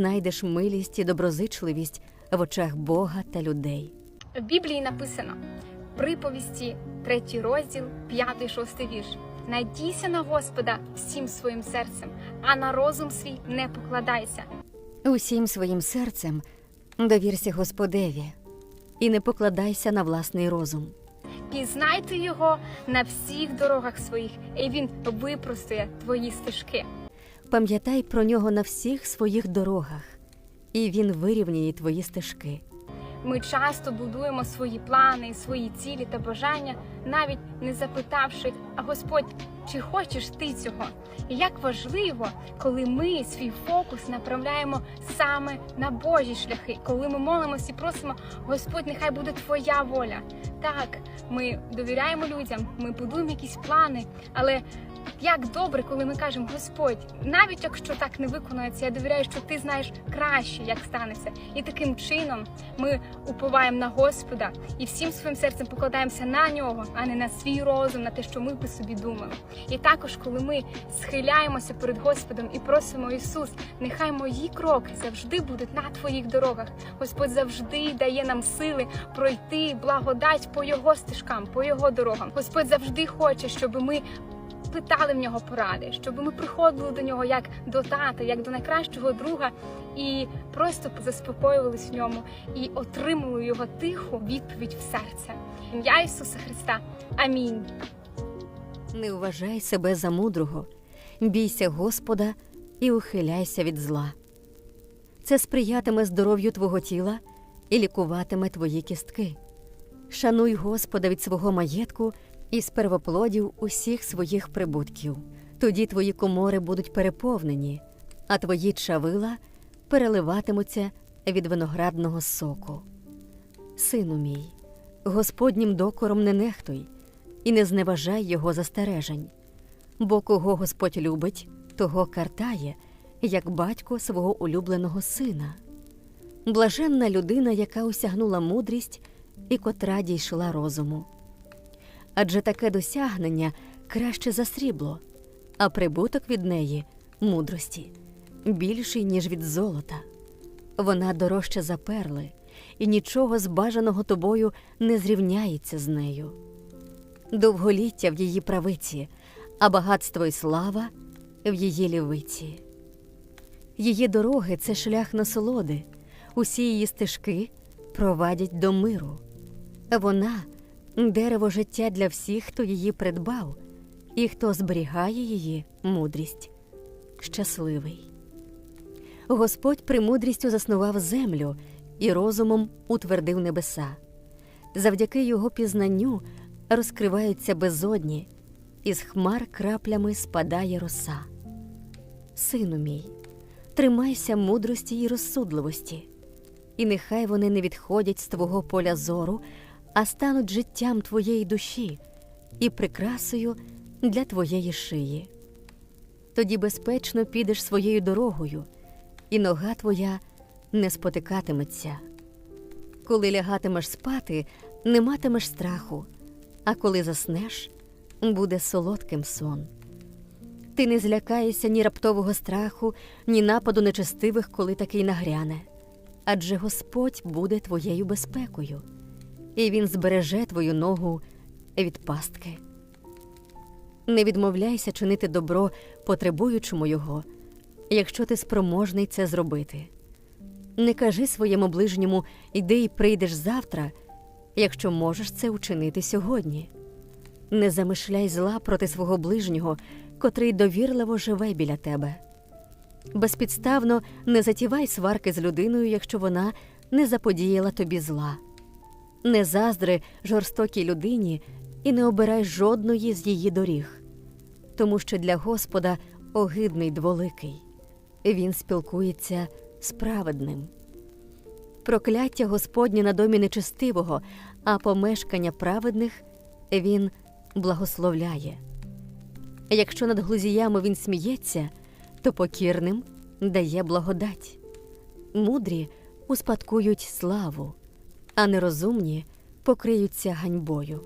знайдеш милість і доброзичливість в очах Бога та людей. В Біблії написано приповісті, третій розділ, п'ятий, шостий вірш. Надійся на Господа всім своїм серцем, а на розум свій не покладайся. Усім своїм серцем довірся Господеві і не покладайся на власний розум. Пізнайте його на всіх дорогах своїх, і він випростує твої стежки. Пам'ятай про нього на всіх своїх дорогах, і він вирівняє твої стежки. Ми часто будуємо свої плани, свої цілі та бажання, навіть не запитавши, а Господь, чи хочеш ти цього? І як важливо, коли ми свій фокус направляємо саме на Божі шляхи, коли ми молимося і просимо, Господь, нехай буде Твоя воля. Так, ми довіряємо людям, ми будуємо якісь плани, але як добре, коли ми кажемо Господь, навіть якщо так не виконується, я довіряю, що ти знаєш краще, як станеться. І таким чином ми уповаємо на Господа і всім своїм серцем покладаємося на нього, а не на свій розум, на те, що ми би собі думали. І також, коли ми схиляємося перед Господом і просимо Ісус, нехай мої кроки завжди будуть на твоїх дорогах. Господь завжди дає нам сили пройти благодать по його стежкам, по його дорогам. Господь завжди хоче, щоб ми питали в нього поради, щоб ми приходили до нього як до тата, як до найкращого друга, і просто заспокоювались в ньому і отримали його тиху відповідь в серце. Ім'я Ісуса Христа. Амінь. Не вважай себе за мудрого, бійся Господа і ухиляйся від зла. Це сприятиме здоров'ю твого тіла і лікуватиме твої кістки. Шануй Господа від свого маєтку і з первоплодів усіх своїх прибутків. Тоді твої комори будуть переповнені, а твої чавила переливатимуться від виноградного соку. Сину мій, Господнім докором не нехтуй і не зневажай його застережень, бо кого Господь любить, того картає, як батько свого улюбленого сина. Блаженна людина, яка осягнула мудрість і котра дійшла розуму. Адже таке досягнення краще за срібло, а прибуток від неї мудрості більший, ніж від золота. Вона дорожча за перли, і нічого з бажаного тобою не зрівняється з нею. Довголіття в її правиці, а багатство і слава в її лівиці. Її дороги це шлях насолоди, усі її стежки провадять до миру. Вона дерево життя для всіх, хто її придбав, і хто зберігає її мудрість. Щасливий. Господь премудрістю заснував землю і розумом утвердив небеса. Завдяки його пізнанню розкриваються безодні, із хмар краплями спадає роса. Сину мій, тримайся мудрості і розсудливості, і нехай вони не відходять з твого поля зору, а стануть життям твоєї душі і прикрасою для твоєї шиї. Тоді безпечно підеш своєю дорогою, і нога твоя не спотикатиметься. Коли лягатимеш спати, не матимеш страху, а коли заснеш, буде солодким сон. Ти не злякаєшся ні раптового страху, ні нападу нечестивих, коли такий нагряне. Адже Господь буде твоєю безпекою, і Він збереже твою ногу від пастки. Не відмовляйся чинити добро, потребуючому його, якщо ти спроможний це зробити. Не кажи своєму ближньому іди і прийдеш завтра, якщо можеш це учинити сьогодні. Не замишляй зла проти свого ближнього, котрий довірливо живе біля тебе. Безпідставно не затівай сварки з людиною, якщо вона не заподіяла тобі зла. Не заздри жорстокій людині і не обирай жодної з її доріг, тому що для Господа огидний дволикий. Він спілкується з праведним. Прокляття Господнє на домі нечестивого, а помешкання праведних він благословляє. Якщо над глузіями він сміється, то покірним дає благодать. Мудрі успадкують славу, а нерозумні покриються ганьбою.